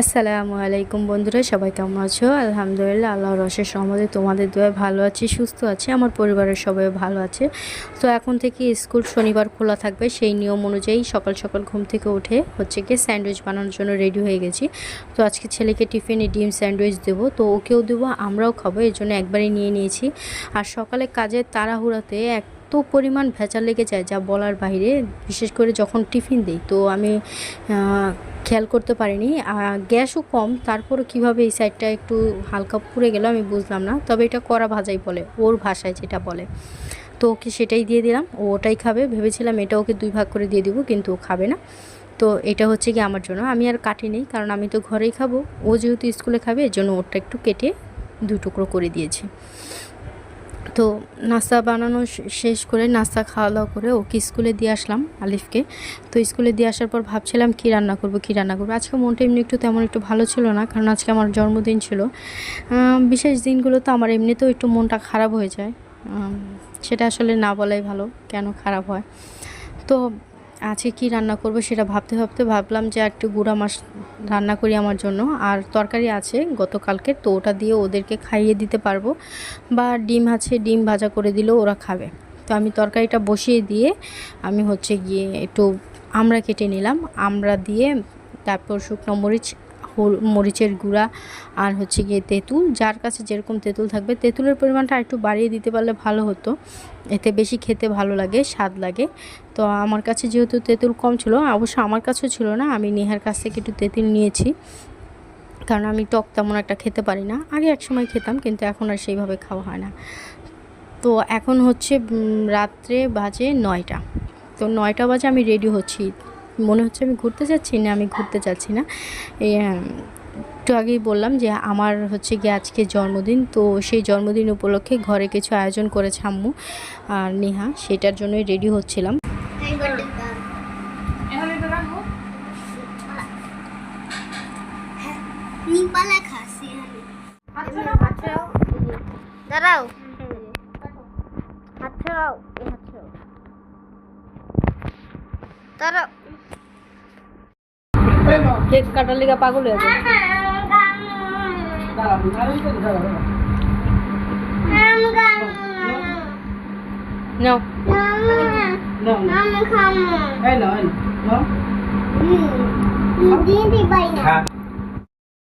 আসসালামু আলাইকুম বন্ধুরা, সবাই কেমন আছো? আলহামদুলিল্লাহ আল্লাহ রসের সমাধে তোমাদের দোয়ায় ভালো আছি, সুস্থ আছে, আমার পরিবারের সবাই ভালো আছে। তো এখন থেকে স্কুল শনিবার খোলা থাকবে, সেই নিয়ম অনুযায়ী সকাল সকাল ঘুম থেকে উঠে হচ্ছে গিয়ে স্যান্ডউইচ বানানোর জন্য রেডি হয়ে গেছি। তো আজকে ছেলেকে টিফিনে ডিম স্যান্ডউইচ দেবো, তো ওকেও দেবো, আমরাও খাব, এর জন্য একবারই নিয়ে নিয়েছি। আর সকালে কাজের তাড়াহুড়াতে এক এত পরিমাণ ভেজাল লেগে যায় যা বলার বাইরে, বিশেষ করে যখন টিফিন দিই। তো আমি খেয়াল করতে পারিনি। গ্যাসও কম, তারপরও কীভাবে এই সাইডটা একটু হালকা পুড়ে গেল আমি বুঝলাম না। তবে এটা করা ভাজাই বলে, ওর ভাষায় যেটা বলে। তো ওকে সেটাই দিয়ে দিলাম, ও ওটাই খাবে। ভেবেছিলাম এটা ওকে দুই ভাগ করে দিয়ে দিব, কিন্তু ও খাবে না। তো এটা হচ্ছে কি আমার জন্য। আমি আর কাটি নেই, কারণ আমি তো ঘরেই খাব। ও যেহেতু স্কুলে খাবে, এর জন্য ওরটা একটু কেটে দুই টুকরো করে দিয়েছি। তো নাস্তা বানানো শেষ করে নাস্তা খাওয়া দাওয়া করে ওকে স্কুলে দিয়ে আসলাম আলিফকে। তো স্কুলে দিয়ে আসার পর ভাবছিলাম কী রান্না করব, কী রান্না করব। আজকে মনটা এমনি একটু তেমন একটু ভালো ছিল না, কারণ আজকে আমার জন্মদিন ছিল। বিশেষ দিনগুলো তো আমার এমনিতেও একটু মনটা খারাপ হয়ে যায়। সেটা আসলে না বলাই ভালো, কেন খারাপ হয়। তো আজকে কি রান্না করব সেটা ভাবতে ভাবতে ভাবলাম যে একটু গুঁড়া মাছ রান্না করি আমার জন্য। আর তরকারি আছে গতকালকে, তো ওটা দিয়ে ওদেরকে খাইয়ে দিতে পারব। বা ডিম আছে, ডিম ভাজা করে দিলেও ওরা খাবে। তো আমি তরকারিটা বসিয়ে দিয়ে আমি হচ্ছে গিয়ে একটু আমরা কেটে নিলাম। আমরা দিয়ে তারপর শুকনো মরিচ মরিচের গুঁড়া আর হচ্ছে গিয়ে তেঁতুল। যার কাছে যেরকম তেঁতুল থাকবে, তেঁতুলের পরিমাণটা একটু বাড়িয়ে দিতে পারলে ভালো হতো। এতে বেশি খেতে ভালো লাগে, স্বাদ লাগে। তো আমার কাছে যেহেতু তেঁতুল কম ছিল, অবশ্য আমার কাছেও ছিল না, আমি নেহার কাছ থেকে একটু তেঁতুল নিয়েছি। কারণ আমি টক তেমন একটা খেতে পারি না। আগে এক সময় খেতাম, কিন্তু এখন আর সেইভাবে খাওয়া হয় না। তো এখন হচ্ছে রাত্রে বাজে নয়টা। তো নয়টা বাজে আমি রেডি হচ্ছি। মনে হচ্ছে আমি ঘুরতে যাচ্ছি না আমি ঘুরতে যাচ্ছি না। একটু আগেই বললাম যে আমার হচ্ছে গিয়ে আজকে জন্মদিন তো সেই জন্মদিন উপলক্ষে ঘরে কিছু আয়োজন করেছে আম্মু আর নেহা সেটার জন্যই রেডি হচ্ছিলাম। খাসি দাঁড়াও। দাঁড়াও। কেক কাটার লিগা পাগল হয়ে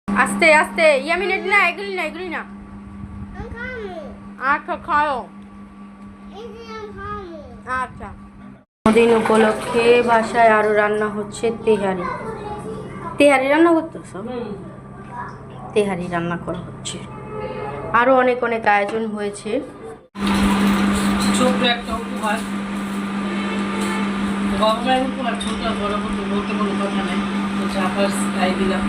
আস্তে আস্তে ইয়ামিন এগুলি না এগুলি না এগুলি না। আচ্ছা খাও। আচ্ছা। দিন উপলক্ষে বাসায় আরও রান্না হচ্ছে তেহারি। তেহারি রান্না করতেছ? তেহারি রান্না করা হচ্ছে। আরও অনেক অনেক আয়োজন হয়েছে। ছোট্ট একটা উপহার। গরমের উপহার ছোট বড় বড় বলতে কোনো কথা নেই। তো চাপার তাই দিলাম।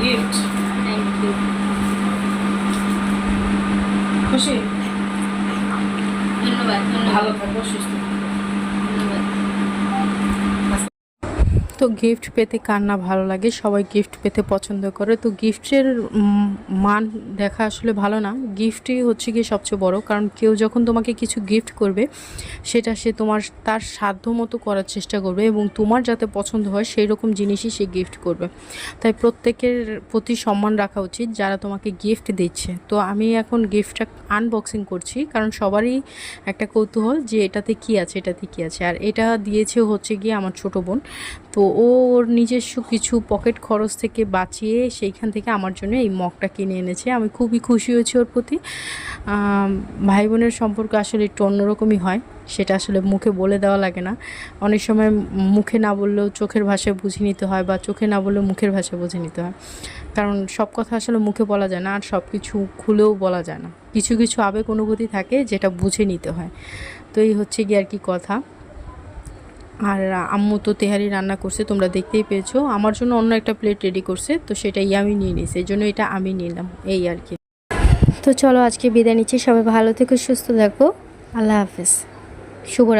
গিফট থ্যাংক ইউ খুশি? ধন্যবাদ ভালো থাকো সুস্থ থাকো। তো গিফট পেতে কার না ভালো লাগে? সবাই গিফট পেতে পছন্দ করে। তো গিফটের মান দেখা আসলে ভালো না। গিফটই হচ্ছে গিয়ে সবচেয়ে বড়। কারণ কেউ যখন তোমাকে কিছু গিফট করবে, সেটা সে তোমার, তার সাধ্য মতো করার চেষ্টা করবে এবং তোমার যাতে পছন্দ হয়, সেই রকম জিনিসই সে গিফট করবে। তাই প্রত্যেকের প্রতি সম্মান রাখা উচিত যারা তোমাকে গিফট দিচ্ছে। তো আমি এখন গিফটটা আনবক্সিং করছি। কারণ সবারই একটা কৌতূহল যে এটাতে কি আছে, এটাতে কি আছে। আর এটা দিয়েছে হচ্ছে গিয়ে আমার ছোট বোন। তো ও ওর নিজস্ব কিছু পকেট খরচ থেকে বাঁচিয়ে সেইখান থেকে আমার জন্য এই মগটা কিনে এনেছে। আমি খুবই খুশি হয়েছি ওর প্রতি। ভাই বোনের সম্পর্ক আসলে একটু অন্যরকমই হয়, সেটা আসলে মুখে বলে দেওয়া লাগে না। অনেক সময় মুখে না বললেও চোখের ভাষায় বুঝে নিতে হয় বা চোখে না বললেও মুখের ভাষায় বুঝে নিতে হয়। কারণ সব কথা আসলে মুখে বলা যায় না আর সব কিছু খুলেও বলা যায় না। কিছু কিছু আবেগ অনুভূতি থাকে যেটা বুঝে নিতে হয়। তো এই হচ্ছে গিয়ে আর কি কথা। আর আম্মু তো তেহারি রান্না করছে, তোমরা দেখতেই পেয়েছ। আমার জন্য অন্য একটা প্লেট রেডি করছে, তো সেটাই আমি নিয়ে নিয়েছি এই জন্য এটা আমি নিলাম, এই আর কি। তো চলো আজকে বিদায় নিচ্ছি, সবাই ভালো থেকো, সুস্থ থাকো, আল্লাহ হাফেজ। শুভরাত্রি।